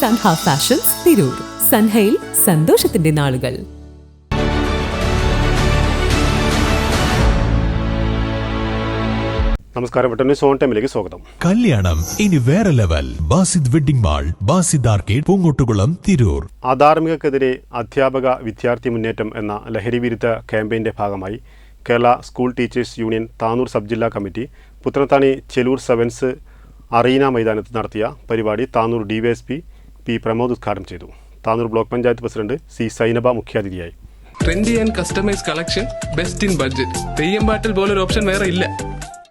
Sanha fashions Tirur സൻഹയിൽ സന്തോഷത്തിന്റെ നാളുകൾ നമസ്കാരം. സോൺ ടൈമിലേക്ക് സ്വാഗതം. കല്യാണം ഇനി വേറെ level Basid wedding mall Basid arcade Poongottukulam Tirur. അധാർമികക്കെതിരെ അധ്യാപക വിദ്യാർത്ഥി മുന്നേറ്റം എന്ന ലഹരി വിരുദ്ധ ക്യാമ്പയിന്റെ ഭാഗമായി Kerala school teachers union Tanur sub ജില്ലാ committee Puthanathani Chelur sevens arena മൈതാനത്ത് നടത്തിയ പരിപാടി താനൂർ ഡിവൈഎസ്പി പി പ്രമോദ് ഉദ്ഘാടനം ചെയ്തു. Tanur block panchayat president C Sainaba മുഖ്യാതിഥിയായി. Trendy and customise collection best in budget. Theyyam പാട്ടിൽ പോലൊരു ഓപ്ഷൻ വേറെ ഇല്ല.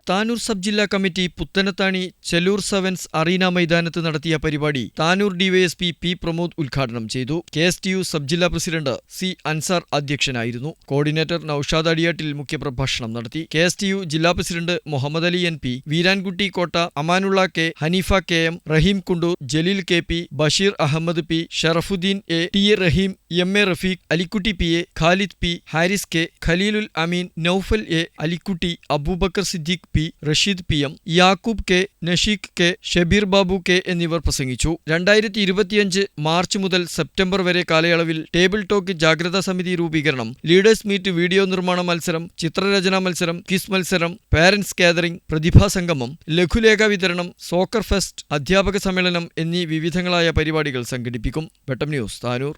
താനൂർ സബ് ജില്ലാ committee Puthanathani Chelur sevens arena മൈതാനത്ത് നടത്തിയ പരിപാടി താനൂർ ഡിവൈഎസ്പി പി പ്രമോദ് ഉദ്ഘാടനം ചെയ്തു. K S T U sub ജില്ലാ പ്രസിഡന്റ് സി അൻസാർ അധ്യക്ഷനായിരുന്നു. കോർഡിനേറ്റർ നൌഷാദ് അടിയാട്ടിൽ മുഖ്യപ്രഭാഷണം നടത്തി. കെ എസ് ടി യു ജില്ലാ president Muhammad Ali N P Veerankutty Kotta Amanulla K Hanifa K M Rahim Kundoor Jaleel K P Basheer Ahammed P Sharafudheen A T A Rahim M A Rafeeq Alikutty P A Khalid P Haris K Khaleelul Ameen Naufal A Alikutty Abubakar Siddique P Rasheed P M Yakub K Nasheeq K Shabeer Babu K എന്നിവർ പ്രസംഗിച്ചു. രണ്ടായിരത്തി ഇരുപത്തിയഞ്ച് March മുതൽ September വരെ കാലയളവിൽ table talk ജാഗ്രതാ സമിതി രൂപീകരണം ലീഡേഴ്സ് മീറ്റ് വീഡിയോ നിർമ്മാണ മത്സരം ചിത്രരചനാ മത്സരം ക്വിസ് മത്സരം പാരന്റ്സ് പ്രതിഭാ സംഗമം ലഘുലേഖ വിതരണം സോക്കർ ഫെസ്റ്റ് അധ്യാപക സമ്മേളനം എന്നീ വിവിധങ്ങളായ പരിപാടികൾ സംഘടിപ്പിക്കും. വെട്ടം ന്യൂസ് താനൂർ.